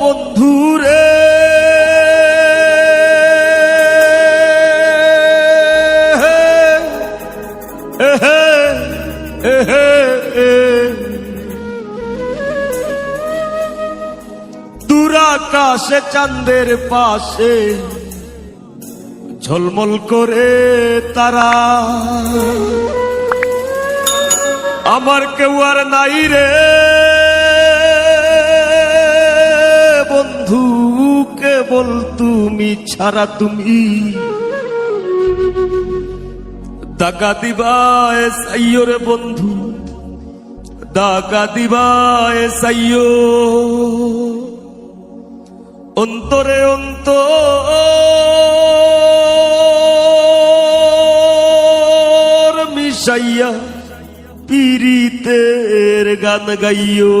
বন্ধুরে। দুরাকাশে চান্দের পাশে ঝলমল করে তারা। আমার কেউ আর নাই রে। কেবল তুমি ছাড়া তুমি। দাগা দিবায় সাইয়ো রে বন্ধু, দাগা দিবায় সাইয়ো অন্তরে অন্তর মিশাইয়া পীড়িতের গান গাইও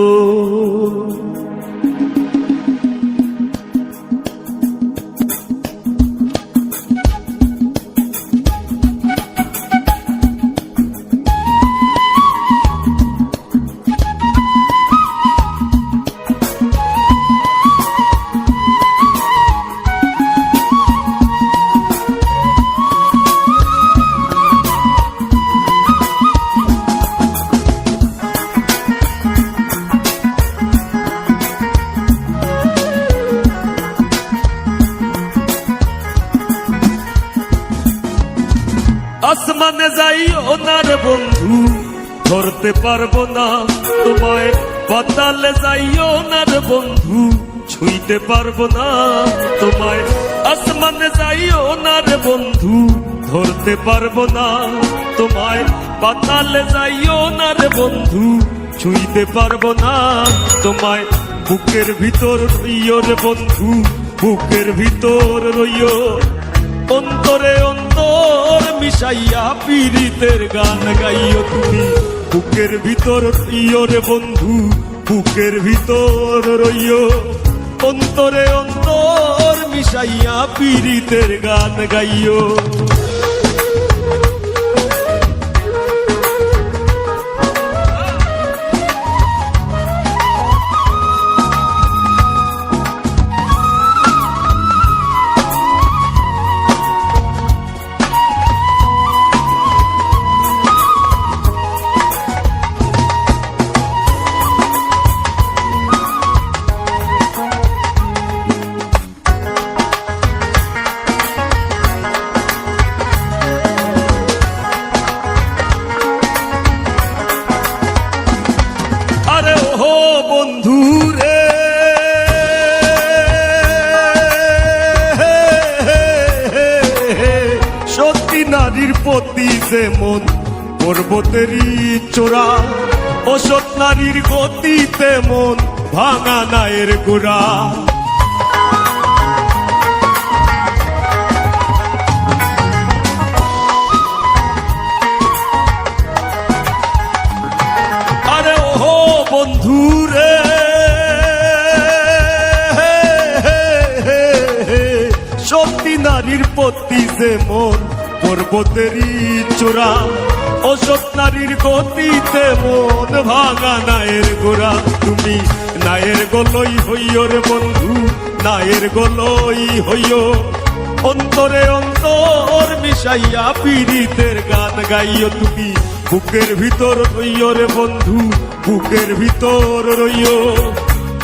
আসমানে যাই ওনার বন্ধু, ধরতে পারব না তোমায়। পাতালে যাই ওনার বন্ধু, ছুঁইতে পারব না তোমায়। আসমানে যাই ওনার বন্ধু, ধরতে পারব না তোমায়। পাতালে যাই ওনার বন্ধু, ছুঁইতে পারব না তোমায়। বুকের ভিতর রইও রে বন্ধু, বুকের ভিতর রইও। অন্তরে অন্তর মিশাইয়া পীড়িতের গান গাইও তুমি। বুকের ভিতর রইও রে বন্ধু, বুকের ভিতর রইও। অন্তরে অন্তর মিশাইয়া পীড়িতের গান গাইও। নারীর প্রতি যেমন পর্বতেরই চোরা, অসৎ নারীর গতি তেমন ভাঙা নায়ের গোড়া। আরে ও বন্ধু রে সত্যি নারীর প্রতি যেমন পর্বতেরই চোরা। অসৎ নারীর গতিতে মন ভাঙা নায়ের গোড়া। তুমি নায়ের গলই হইও বন্ধু, নায়ের গলই হইও অন্তরে অন্তর মিশাইয়া পীড়িতের গান গাইও তুমি। বুকের ভিতর রইও বন্ধু, বুকের ভিতর রইও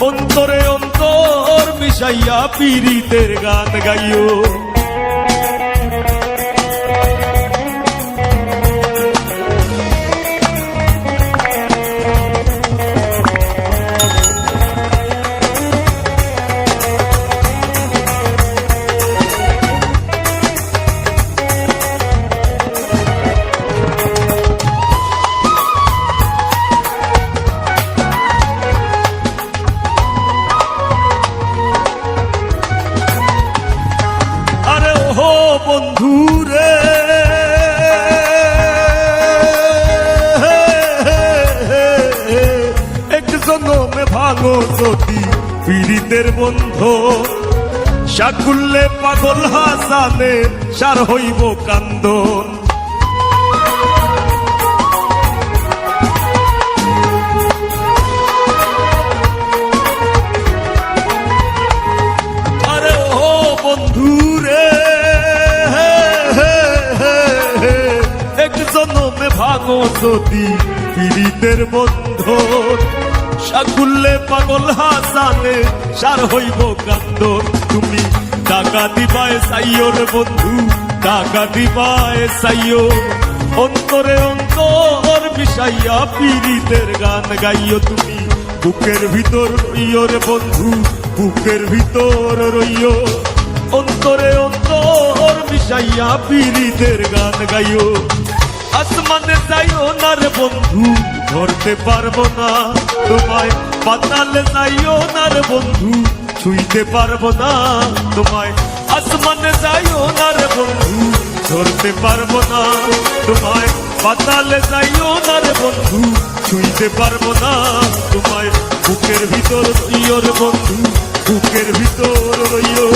অন্তরে অন্তর মিশাইয়া পীড়িতের গান গাইও ও বন্ধু রে। এক জনমে ভাঙো যদি পীড়িতের বন্ধু। সাকুল্লে পাগল হাসানে সার হইব কান্দন। যদি পীড়িতের বন্ধন, সাকুল্লে পাগল হাসানে, সার হইব কান্দর তুমি টাকা দিবায় সাইয়র বন্ধু, টাকা দিবায় সাইয় অন্তরে অন্তর মিশাইয়া পীড়িতের গান গাইও তুমি। বুকের ভিতর রইও রে বন্ধু, বুকের ভিতর রইও অন্তরে অন্তর মিশাইয়া পীড়িতের গান গাইও আসমানে যাইও না রে বন্ধু, ধরতে পারব না। তোমায় পাতালে যাইও না রে বন্ধু, ছুঁইতে পারব না। তোমায় আসমানে যাইও না রে বন্ধু, ধরতে পারব না। তোমায় পাতালে যাইও না রে বন্ধু, ছুঁইতে পারব না। তোমায় বুকের ভিতর রইও রে বন্ধু, বুকের ভিতর রইও।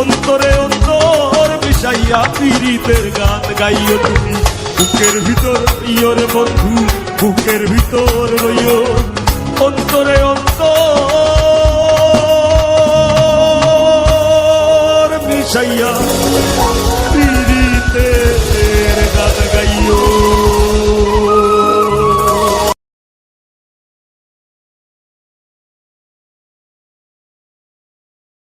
অন্তরে অন্তর মিশাইয়া পীড়িতের গান গাইও তুমি। বুকের ভিতর ইয়রে বন্ধু বুকের ভিতর রইয় অন্তরে অন্তর মিশাইয়া